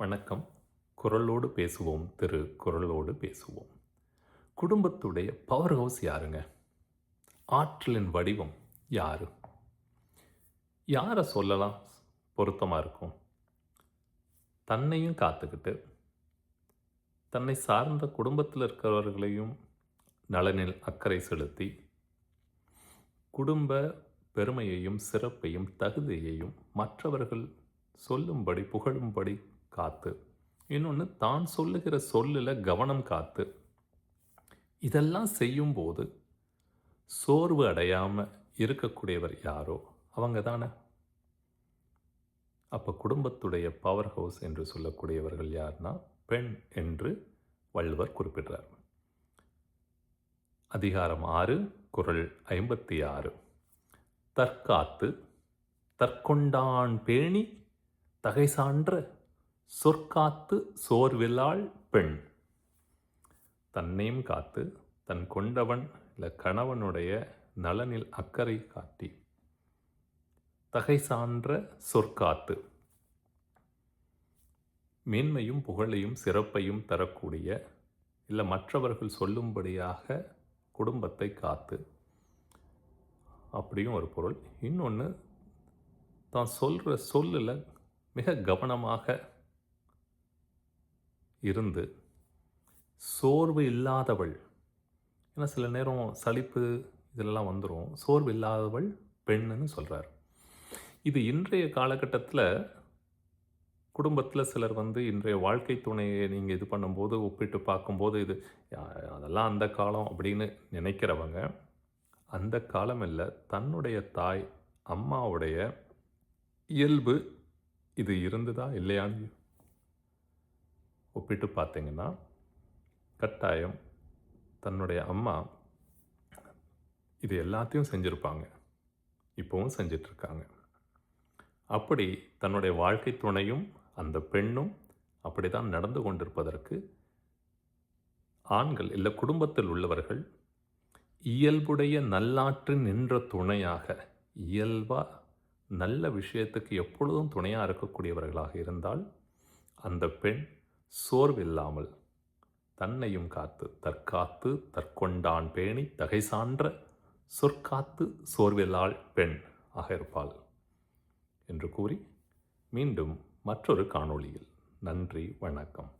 வணக்கம். குரலோடு பேசுவோம் திரு குரலோடு பேசுவோம். குடும்பத்துடைய பவர் ஹவுஸ் யாருங்க? ஆற்றலின் வடிவம் யாரு? யாரை சொல்லலாம்? பொருத்தமாக இருக்கும். தன்னையும் காத்துக்கிட்டு தன்னை சார்ந்த குடும்பத்தில் இருக்கிறவர்களையும் நலனில் அக்கறை செலுத்தி குடும்ப பெருமையையும் சிறப்பையும் தகுதியையும் மற்றவர்கள் சொல்லும்படி புகழும்படி காத்து. இன்னொன்று தான் சொல்லுகிற சொல்லில் கவனம் காத்து. இதெல்லாம் செய்யும்போது சோர்வு அடையாமல் இருக்கக்கூடியவர் யாரோ அவங்க தானே. அப்போ குடும்பத்துடைய பவர் ஹவுஸ் என்று சொல்லக்கூடியவர்கள் யார்னா பெண் என்று வள்ளுவர் குறிப்பிடுறார். அதிகாரம் ஆறு குரல் ஐம்பத்தி ஆறு. தற்காத்து தற்கொண்டான் பேணி தகை சான்ற சொற்காத்து சோர்வில்லாள் பெண். தன்னையும் காத்து தன் கொண்டவன் இல்லை கணவனுடைய நலனில் அக்கறை காட்டி. தகை சான்ற சொற்காத்து. மேன்மையும் புகழையும் சிறப்பையும் தரக்கூடிய இல்லை மற்றவர்கள் சொல்லும்படியாக குடும்பத்தை காத்து. அப்படியும் ஒரு பொருள். இன்னொன்று தான் சொல்கிற சொல்லில் மிக கவனமாக இருந்து சோர்வு இல்லாதவள். ஏன்னா சில நேரம் சலிப்பு இதெல்லாம் வந்துடும் சோர்வு இல்லாதவள் பெண்ணுன்னு சொல்கிறார் இது இன்றைய காலகட்டத்தில் குடும்பத்தில் சிலர் வந்து இன்றைய வாழ்க்கை துணையை நீங்கள் இது பண்ணும்போது ஒப்பிட்டு பார்க்கும்போது இது அதெல்லாம் அந்த காலம் அப்படின்னு நினைக்கிறவங்க அந்த காலம் இல்லை தன்னுடைய தாய் அம்மாவுடைய இயல்பு இது இருந்ததா இல்லையான்னு ஒப்பிட்டு பார்த்தீங்கன்னா கட்டாயம் தன்னுடைய அம்மா இது எல்லாத்தையும் செஞ்சுருப்பாங்க. இப்போவும் செஞ்சிட்ருக்காங்க. அப்படி தன்னுடைய வாழ்க்கை துணையும் அந்த பெண்ணும் அப்படி தான் நடந்து கொண்டிருப்பதற்கு ஆண்கள் இல்லை குடும்பத்தில் உள்ளவர்கள் இயல்புடைய நல்லாற்று நின்ற துணையாக இயல்பாக நல்ல விஷயத்துக்கு எப்பொழுதும் துணையாக இருக்கக்கூடியவர்களாக இருந்தால் அந்த பெண் சோர்வில்லாமல் தன்னையும் காத்து தற்காத்து தற்கொண்டான் பேணி தகை சான்ற சொற்காத்து சோர்வில்லாள் பெண் ஆக இருப்பாள் என்று கூறி மீண்டும் மற்றொரு காணொளியில். நன்றி வணக்கம்.